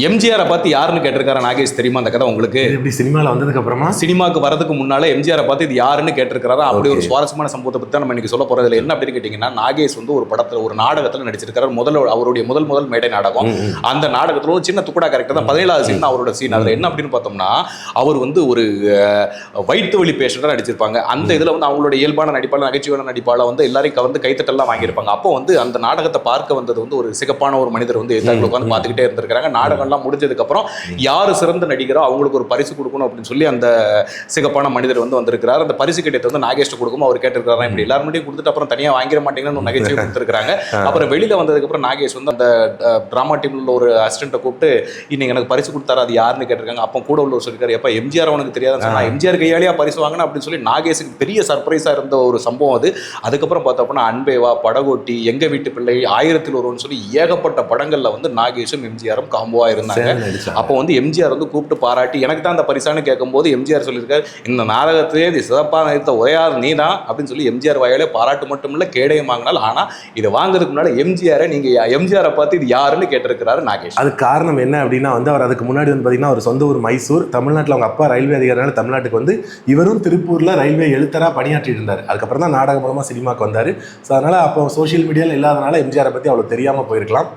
எம்ஜிஆரை பார்த்து யாருன்னு கேட்டிருக்காரு நாகேஷ் தெரியுமா அந்த கதை உங்களுக்கு? எப்படி சினிமாவில் வந்ததுக்கு அப்புறமா சினிமாக்கு வரதுக்கு முன்னால எம்ஜிஆரை பார்த்து இது யாருன்னு கேட்டிருக்காரு? அப்படி ஒரு. சுவாரஸ்யமான சம்பவத்தை பத்தி தான் நம்ம இன்னைக்கு சொல்ல போறதுல என்ன அப்படின்னு கேட்டீங்கன்னா நாகேஷ் வந்து ஒரு படத்துல ஒரு நாடகத்துல நடிச்சிருக்காரு. முதல்ல அவருடைய முதல் முதல் மேடை நாடகம். அந்த நாடகத்துல ஒரு சின்ன துக்குடா கேரக்டர் தான். பதினேழாவது சீன் அவரோட சீன் அதுல என்ன அப்படின்னு பார்த்தோம்னா அவர் வந்து ஒரு வயிற்று வலி பேஷண்டா நடிச்சிருப்பாங்க. அந்த இதுல வந்து அவங்களோட இயல்பான நடிப்பாளர் நகைச்சுவையான நடிப்பாளர் வந்து எல்லாரையும் கவர்ந்து கைத்தட்டெல்லாம் வாங்கியிருப்பாங்க. அப்போ வந்து அந்த நாடகத்தை பார்க்க வந்தது வந்து ஒரு சிகப்பான ஒரு மனிதர் வந்து உட்காந்து பார்த்துக்கிட்டே இருந்திருக்காங்க நாடகம்லாம் முடிஞ்சதுக்கு அப்புறம் யாரு சிறந்த நடிகரோ அவங்களுக்கு ஒரு பரிசு கொடுக்கணும் அப்படின்னு சொல்லி அந்த சிகப்பான மனிதர் வந்து வந்திருக்கிறார். அந்த பரிசு கிட்டத்தை வந்து நாகேஷ்ட கொடுக்கும் அவர் கேட்டிருக்காரு இப்படி? எல்லாரும் கொடுத்துட்டு அப்புறம் தனியா வாங்கிட மாட்டீங்கன்னு நகைச்சுவை கொடுத்துருக்காங்க அப்புறம் வெளியில வந்ததுக்கு அப்புறம் நாகேஷ் வந்து அந்த டிராமா டீம்ல உள்ள ஒரு அசிஸ்டண்ட்டை கூப்பிட்டு இன்னைக்கு எனக்கு பரிசு கொடுத்தாரு அது யாருன்னு கேட்டிருக்காங்க? அப்போ கூட உள்ள ஒரு சொல்லிருக்காரு எப்ப எம்ஜிஆர் அவனுக்கு தெரியாதுன்னு சொன்னா எம்ஜிஆர் கையாலேயே பரிசு வாங்கினா? அப்படின்னு சொல்லி நாகேஷுக்கு பெரிய சர்ப்ரைஸா இருந்த ஒரு சம்பவம் அது. அதுக்கப்புறம் பார்த்தோம்னா அன்பேவா படகோட்டி எங்க வீட்டு பிள்ளை ஆயிரத்தில் ஒருவன் சொல்லி ஏகப்பட்ட படங்கள்ல வந்து நாகேஷும் எம்ஜிஆரும் காம்போவா இருந்தாங்க. அப்போ வந்து எம்ஜிஆர் வந்து கூப்பிட்டு பாராட்டி எனக்கு தான் அந்த பரிசான்னு கேட்கும்போது எம்ஜிஆர் சொல்லியிருக்காரு இந்த நாடகத்திலே இது சிறப்பாக நடித்த ஒரே ஆள் நீ தான் அப்படின்னு சொல்லி எம்ஜிஆர் வாயாலே பாராட்டு மட்டும் இல்ல கேடயம் வாங்கினால் ஆனா இதை வாங்குறதுக்கு முன்னாடி எம்ஜிஆரை நீங்க எம்ஜிஆரை பார்த்து இது யாருன்னு கேட்டிருக்கிறாரு நாகேஷ். அதுக்கு காரணம் என்ன அப்படின்னா வந்து அவர் அதுக்கு முன்னாடி வந்து பார்த்தீங்கன்னா அவர் சொந்த ஊர் மைசூர் தமிழ்நாட்டில் அவங்க அப்பா ரயில்வே அதிகாரினால தமிழ்நாட்டுக்கு வந்து இவரும் திருப்பூரில் ரயில்வே எழுத்தராக பணியாற்றிட்டு இருந்தார். அதுக்கப்புறம் தான் நாடகம் மூலமாக சினிமாக்கு வந்தார். ஸோ அதனால் அப்போ சோஷியல் மீடியாவில் இல்லாதனால எம்ஜிஆரை பற்றி அவ்வளோ தெரியாமல் போயிருக்கலாம்.